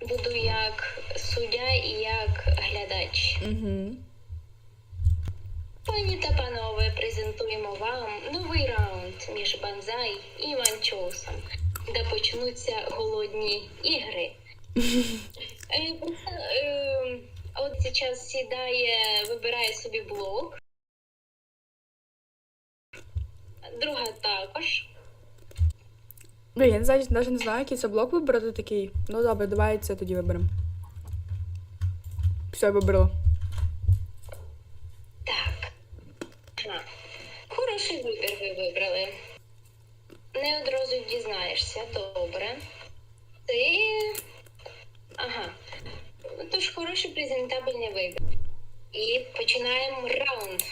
Буду як суддя і як глядач. Угу. Пані та панове, презентуємо вам новий раунд між Банзай і Іванчоусом, де почнуться голодні ігри. Е, е, От зараз сідає, вибирає собі блок. Друга також. Блін, я навіть навіть не знаю, який це блок вибрати такий. Ну добре, давай це тоді виберемо. Все, я вибрала. Так. Хороший вибір ви вибрали. Не одразу дізнаєшся, добре. Ти. Ага. Тож хороший презентабельний вибір. І починаємо раунд.